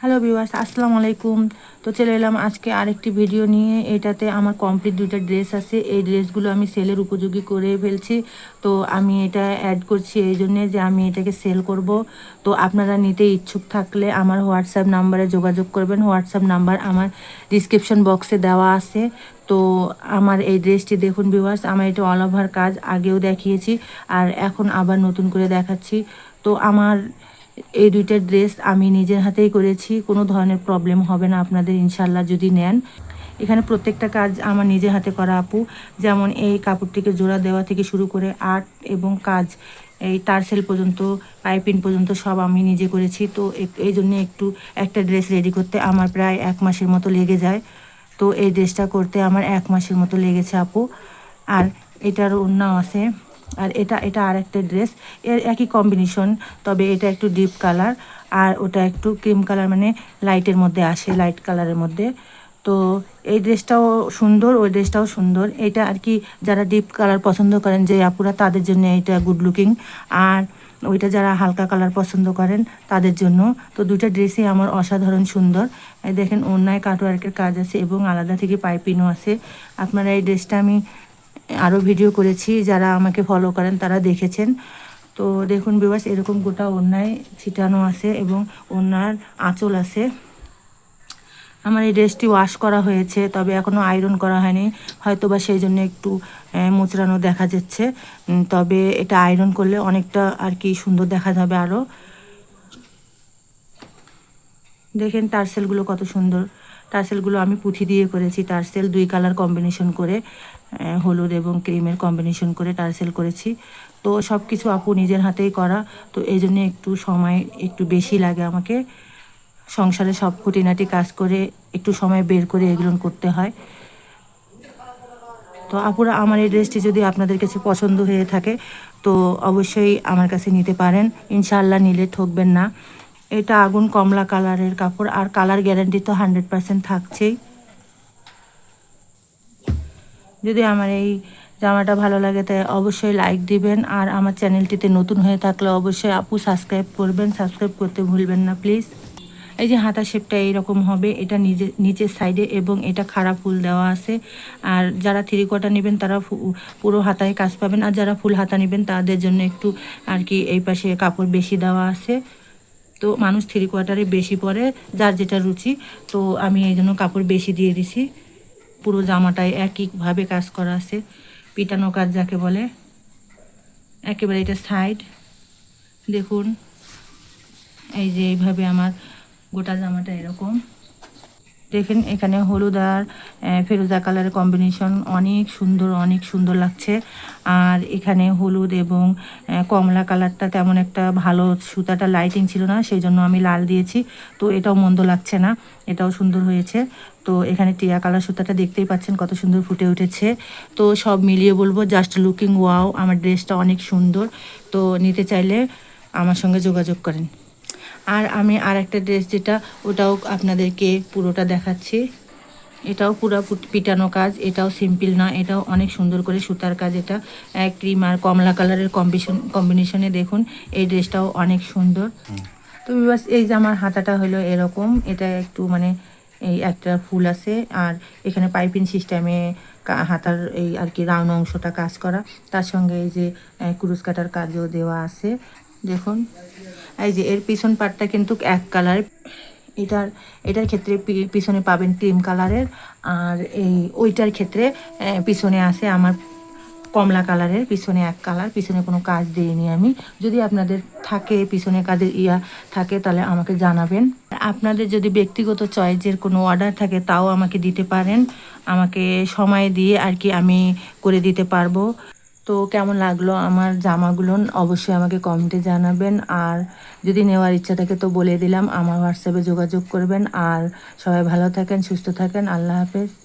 Hello viewers আসসালামু আলাইকুম তো চলে এলাম আজকে আরেকটি ভিডিও নিয়ে। এটাতে আমার কমপ্লিট দুইটা ড্রেস আছে। এই ড্রেসগুলো আমি সেলের উপযোগী করে ফেলছি। তো আমি এটা অ্যাড করছি এই জন্যে যে আমি এটাকে সেল করব। তো আপনারা নিতে ইচ্ছুক থাকলে আমার হোয়াটসঅ্যাপ নাম্বারে যোগাযোগ করবেন। হোয়াটসঅ্যাপ নাম্বার আমার ডিসক্রিপশন বক্সে দেওয়া আছে। তো আমার এই ড্রেসটি দেখুন ভিউয়ার্স আমার এটা অল ওভার কাজ। আগেও দেখিয়েছি। আর এখন আবার নতুন করে দেখাচ্ছি। তো আমার এই দুইটা ড্রেস আমি নিজের হাতেই করেছি, কোনো ধরনের প্রবলেম হবে না আপনাদের ইনশাল্লাহ যদি নেন। এখানে প্রত্যেকটা কাজ আমার নিজের হাতে করা আপু, যেমন এই কাপড়টিকে জোড়া দেওয়া থেকে শুরু করে আর্ট এবং কাজ এই টার্সেল পর্যন্ত পাইপিন পর্যন্ত সব আমি নিজে করেছি। তো এই জন্য একটু একটা ড্রেস রেডি করতে আমার প্রায় এক মাসের মতো লেগে যায়। তো এই ড্রেসটা করতে আমার এক মাসের মতো লেগেছে আপু। আর এটার অন্য আছে। আর এটা এটা আর একটা ড্রেস এর একই কম্বিনেশন তবে এটা একটু ডিপ কালার আর ওটা একটু ক্রিম কালার মানে লাইটের মধ্যে আসে লাইট কালারের মধ্যে। তো এই ড্রেসটাও সুন্দর, ওই ড্রেসটাও সুন্দর। এটা আর কি যারা ডিপ কালার পছন্দ করেন, যে আপুরা, তাদের জন্য এটা গুড লুকিং আর ওইটা যারা হালকা কালার পছন্দ করেন, তাদের জন্য। তো দুইটা ড্রেসই আমার অসাধারণ সুন্দর। দেখেন, অন্যায় কাটওয়ার্কের কাজ আছে এবং আলাদা থেকে পাইপিনও আছে। আপনারা এই ড্রেসটা আমি আরও ভিডিও করেছি, যারা আমাকে ফলো করেন তারা দেখেছেন। তো দেখুন বিবাস এরকম গোটা অন্যায় ছিটানো আছে এবং অন্যার আঁচল আছে। আমার এই ড্রেসটি ওয়াশ করা হয়েছে, তবে এখনও আয়রন করা হয়নি। হয়তো বা সেই জন্য একটু মোচড়ানো দেখা যাচ্ছে। তবে এটা আয়রন করলে অনেকটা আর কি সুন্দর দেখা যাবে আরও দেখেন টার্সেলগুলো কত সুন্দর। টার্সেলগুলো আমি পুঁথি দিয়ে করেছি, টার্সেল দুই কালার কম্বিনেশন করে। হলুদ এবং ক্রিমের কম্বিনেশন করে টার্সেল করেছি। তো সব কিছু আপু নিজের হাতেই করা। তো এই জন্য একটু সময় একটু বেশি লাগে আমাকে। সংসারে সব খুঁটিনাটি কাজ করে একটু সময় বের করে এগুলো করতে হয়। তো আপুরা, আমার এই ড্রেসটি যদি আপনাদের কাছে পছন্দ হয়ে থাকে, তো অবশ্যই আমার কাছে নিতে পারেন। ইনশাআল্লাহ নিলে ঠকবেন না। এটা আগুন কমলা কালারের কাপড়। আর কালার গ্যারান্টি তো হান্ড্রেড পার্সেন্ট থাকছেই। যদি আমার এই জামাটা ভালো লাগে, তাই অবশ্যই লাইক দিবেন। আর আমার চ্যানেলটিতে নতুন হয়ে থাকলে অবশ্যই আপু সাবস্ক্রাইব করবেন। সাবস্ক্রাইব করতে ভুলবেন না প্লিজ এই যে হাতা শেপটা এইরকম হবে। এটা নিজে, নিচের সাইডে এবং এটা খারাপ ফুল দেওয়া আছে। আর যারা থ্রি কোয়ার্টার নেবেন, তারা পুরো হাতায় কাজ পাবেন। আর যারা ফুল হাতা নেবেন, তাদের জন্য একটু আর কি এই পাশে কাপড় বেশি দেওয়া আছে। তো মানুষ থ্রি কোয়ার্টারে বেশি পরে, যার যেটা রুচি, তো আমি এই জন্য কাপড় বেশি দিয়ে দিছি। পুরো জামাটায় একইভাবে কাজ করা আছে। পিটানো কাজ যাকে বলে। একেবারে এটা সাইড। দেখুন, এই যে এইভাবে আমার গোটা জামাটা এরকম। দেখেন এখানে হলুদ আর ফেরোজা কালারের কম্বিনেশন অনেক সুন্দর অনেক সুন্দর লাগছে। আর এখানে হলুদ এবং কমলা কালারটা তেমন একটা ভালো সুতাটা লাইটিং ছিল না সেই জন্য আমি লাল দিয়েছি। তো এটাও মন্দ লাগছে না, এটাও সুন্দর হয়েছে। তো এখানে টিয়া কালার সুতাটা দেখতেই পাচ্ছেন, কত সুন্দর ফুটে উঠেছে। তো সব মিলিয়ে বলব জাস্ট লুকিং ওয়াও আমার ড্রেসটা অনেক সুন্দর। তো নিতে চাইলে আমার সঙ্গে যোগাযোগ করেন। আর আমি আর একটা ড্রেস যেটা, ওটাও আপনাদেরকে পুরোটা দেখাচ্ছি। এটাও পুরো পিটানো কাজ, এটাও সিম্পল না, এটাও অনেক সুন্দর করে সুতার কাজ এটা। ক্রিম আর কমলা কালারের কম্বিশন, কম্বিনেশনে দেখুন, এই ড্রেসটাও অনেক সুন্দর। তো বাস এই যে আমার হাতাটা হলো এরকম, এটা একটু মানে এই একটা ফুল আছে, আর এখানে পাইপিং সিস্টেমে হাতার এই আর কি রাউন্ড অংশটা কাজ করা। তার সঙ্গে এই যে কুরুশ কাটার কাজও দেওয়া আছে। দেখুন এই যে এর পিছন পাটটা কিন্তু এক কালার এটার এটার ক্ষেত্রে পিছনে পাবেন ক্রিম কালারের আর এই, ওইটার ক্ষেত্রে পিছনে আছে আমার কমলা কালারের পিছনে এক কালার পিছনে কোনো কাজ দিইনি আমি। যদি আপনাদের থাকে পিছনে কাজের ইয়া থাকে, তাহলে আমাকে জানাবেন। আপনাদের যদি ব্যক্তিগত চয়েসের কোনো অর্ডার থাকে, তাও আমাকে দিতে পারেন। আমাকে সময় দিয়ে আর কি আমি করে দিতে পারব। তো কেমন লাগল আমার জামাগুলো? অবশ্যই আমাকে কমেন্টে জানাবেন। আর যদি নেওয়ার ইচ্ছা থাকে তো বলে দিলাম। আমার হোয়াটসঅ্যাপে যোগাযোগ করবেন। আর সবাই ভালো থাকেন, সুস্থ থাকেন। আল্লাহ হাফেজ।